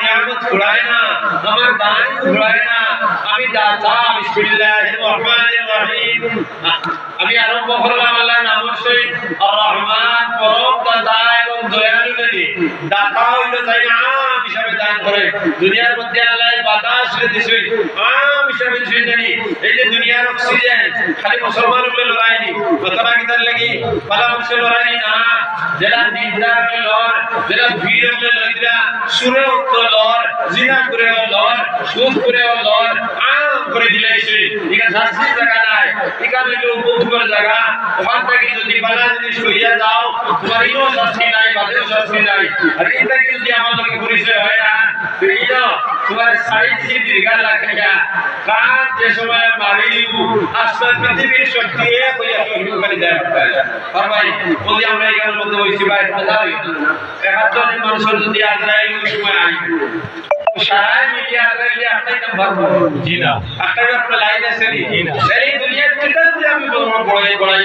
নিয়ামত ছুড়ায় না, আমার দান আমি আরম্ভ করলাম আল্লাহর নামের সহিত। রহমান পরম দাতা এবং দয়ালু নদী দাতা হইল তাই আম হিসাবে দান করে। দুনিয়ার মধ্যে আল্লাহ বাতাস দিছে আম হিসাবে দিছে জানি এই যে দুনিয়ার অক্সিজেন, খালি মুসলমান উপরে লড়াইনি কতটা কিতার লাগি, পালা মানুষের লড়াই না। যারা নিন্দার লর, যারা ভিড় লড়িরা সুরে উঠতো লর, জিনা করে লর সুদ করে লর আম করে দিলাইছে এটা শাস্তির জায়গা নাই। এটা হইল উপভোগের জায়গা। ওখান থেকে যদি বালা জিনিস সইয়া যাও, তোমার ইনো শাস্তি নাই, বাদেও শাস্তি নাই। আর এটা যদি লোকে পরিচয় হয় না, তো তোমার সাইড সি দীর্ঘা লাগা কান যে সময় মারি দিব আসলে পৃথিবীর শক্তি এক হইয়া শুরু করে দেয় ভাই বলি আমরা এখানের মধ্যে হয়েছি ভাই মজা হই একাত্তর মানুষের যদি আজরাইল ওই সময় আই সারাই মিলিয়ে আজরাইল একটাই নাম্বার জি না। একটাই আপনার লাইন আছে নি? এই দুনিয়ার কিতাব আমি বড় বড়াই বড়াই।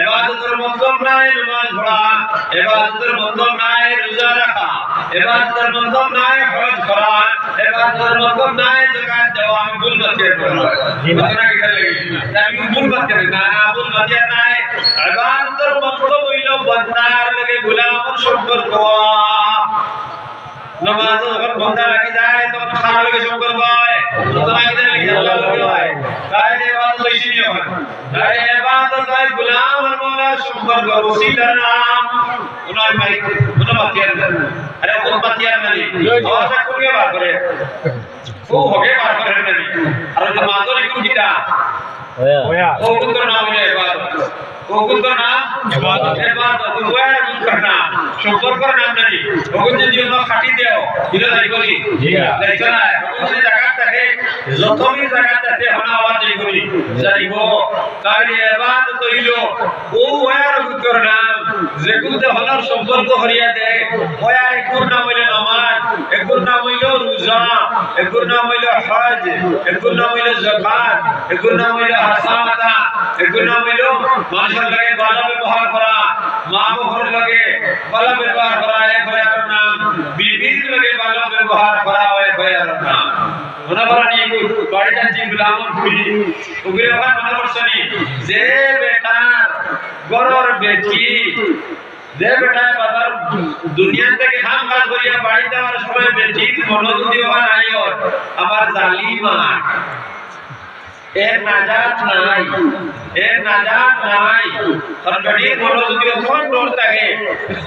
ইবাদতের মতলব নাই নামাজ পড়া ইবাদতের মতলব নাই, রোজা রাখা। ইবাদতের মতলব নাই, হজ করা। ইবাদতের মতলব নাই, যাকাত দেওয়া। আমি ভুল বাতিয়ে কথা কি করে। আমি ভুল বাতিয়ে না না, ভুল বাতিয়ে নাই। ইবাদতের মতলব হইল বান্দার লগে গোলামের সম্পর্ক নামাজ যখন বন্ধা রাখি যায়, তখন খাওয়ার লগে সম্পর্ক হয়। আগে লাগে আল্লাহর লগে হয়। তাই ইবাদত বেশি নিয়ে হয় ইবাদত হয় গোলাম আর মওলার সম্পর্ক ওসিলার নাম। উনার মাইক উনা বাতিয়ার আরে কোন বাতিয়ার নানি আওয়াজটা কোনকে বার করে। ও হগে বার করে নানি আর যে মাদরি কোন কিটা ওয়া। ও কোন নাম হইল ইবাদত ও কোন নাম? ইবাদত। ইবাদত ওয়ার কোন নাম। নাম নানি ও যদি ওনা খাটি দেও। দিলে জি না। না? ও জায়গা যতমি জায়গা থাকে হনা আওয়াজ এই করি। যাইব তাই ইবাদত হইল ও ওয়ার কোন নাম, যেগুলোতে হনার সম্পর্ক হরিয়া দে, ওয়া একুর নাম হইল নামাজ একুর নাম হইল রোজা একুর নাম হইল হজ একুর নাম হইল যাকাত একুর নাম হইল হাসানাতা একুর নাম হইল মানুষের লাগে ভালো ব্যবহার করা, মা বাবার লাগে ভালো ব্যবহার করা, এক আর নাম, বিবির লাগে ভালো ব্যবহার করা, এক হয়ে নাম। মনে করা যে বেটা গরর বেটি, যে বেটা বাবার দুনিয়া থেকে হাম কাজ করিয়া বাড়ি যাওয়ার সময় বেটি মনোযোগ নাই আমার জালিমা এর নাজাত নাই এর নাজাত নাই। কারণ বেটির মনোযোগ দিয়ে কোন ডর থাকে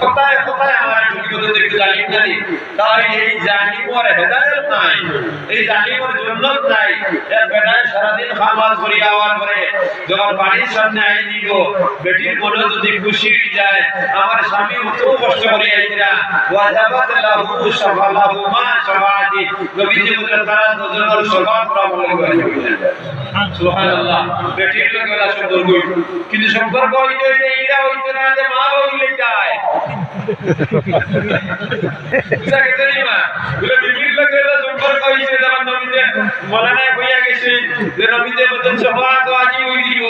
কোথায় কোথায় আমার ঢুকি হতে দেখতে জালিম জানি। তাই এই জালিমর হেদায়ত নাই। এই জালিমর জন্নত নাই। এর বেটায় সারাদিন খামাজ করিয়া আওয়ার পরে যখন বাড়ির সামনে আই দিব, বেটির মনে যদি খুশি হয়ে যায়, আমার স্বামী অত কষ্ট করে আইরা ওয়াজাবাত লাহু শাফালাহু মা শাফাতি নবীজি বলেন তারা দুজনের সবার প্রবলেম করে সুবহানাল্লাহ কিন্তু সম্পর্ক হইতে হইতে ইলা হইতো না, যে মা হইলে যায়। সম্পর্ক হইছে যেমন নবীজি মলানা কইয়া গেছে, যে নবীজি বলেন সফা তো আজি হই দিব